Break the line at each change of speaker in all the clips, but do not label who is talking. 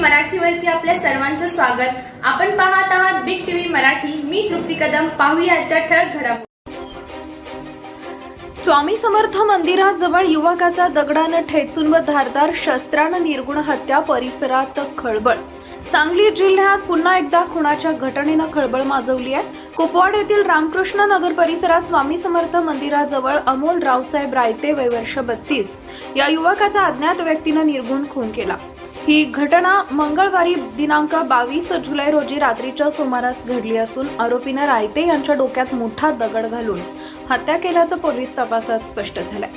मराठीवरती आपल्या सर्वांचं स्वागत. आपण पाहत आहात बिग टीव्ही मराठी. मी तृप्ती कदम. पाहूया आजच्या ठळक घडामोडी.
स्वामी समर्थ मंदिराजवळ युवकाचा दगडानं ठेचून व धारदार शस्त्रानं निर्गुण हत्या परिसरात खळबळ. सांगली जिल्ह्यात पुन्हा एकदा खुणाच्या घटनेनं खळबळ माजवली आहे कुपवाड येथील रामकृष्ण नगर परिसरात स्वामी समर्थ मंदिराजवळ अमोल रावसाहेब रायते वय वर्ष बत्तीस. या युवकाचा अज्ञात व्यक्तीनं निर्गुण खून केला. ही घटना मंगळवारी दिनांक बावीस जुलै रोजी रात्रीच्या सुमारास घडली असून आरोपीनं रायते यांच्या डोक्यात मोठा दगड घालून हत्या केल्याचं पोलीस तपासात स्पष्ट झालंय.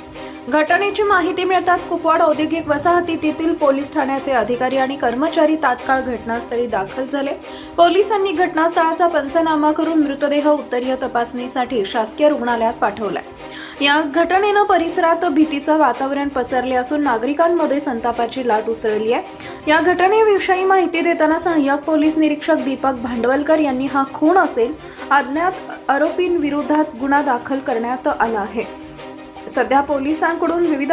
घटनेची माहिती मिळताच कुपवाड औद्योगिक वसाहतीतील पोलीस ठाण्याचे अधिकारी आणि कर्मचारी तात्काळ घटनास्थळी दाखल झाले. पोलिसांनी घटनास्थळाचा पंचनामा करून मृतदेह उत्तरीय तपासणीसाठी शासकीय रुग्णालयात पाठवलाय. या घटनेनं परिसरात भीतीचं वातावरण पसरले असून नागरिकांमध्ये संतापाची लाट उसळली आहे. या घटनेविषयी माहिती देताना सहाय्यक पोलीस निरीक्षक दीपक भांडवलकर यांनी हा खून असेल अज्ञात आरोपींविरोधात गुन्हा दाखल करण्यात आला आहे. सध्या पोलिसांकडून विविध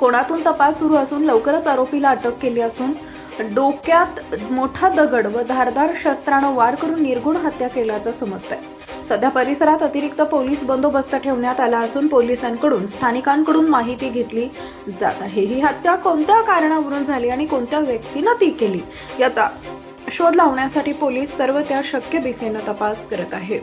कोणातून तपास सुरू असून लवकरच आरोपीला अटक केली असून डोक्यात मोठा दगड व धारदार शस्त्रानं वार करून निर्गुण हत्या केल्याचं समजतंय. सध्या परिसरात अतिरिक्त पोलीस बंदोबस्त ठेवण्यात आला असून पोलिसांकडून स्थानिकांकडून माहिती घेतली जात आहे. ही हत्या कोणत्या कारणावरून झाली आणि कोणत्या व्यक्तीनं ती केली याचा शोध लावण्यासाठी पोलीस सर्व त्या शक्य दिशेनं तपास करत आहेत.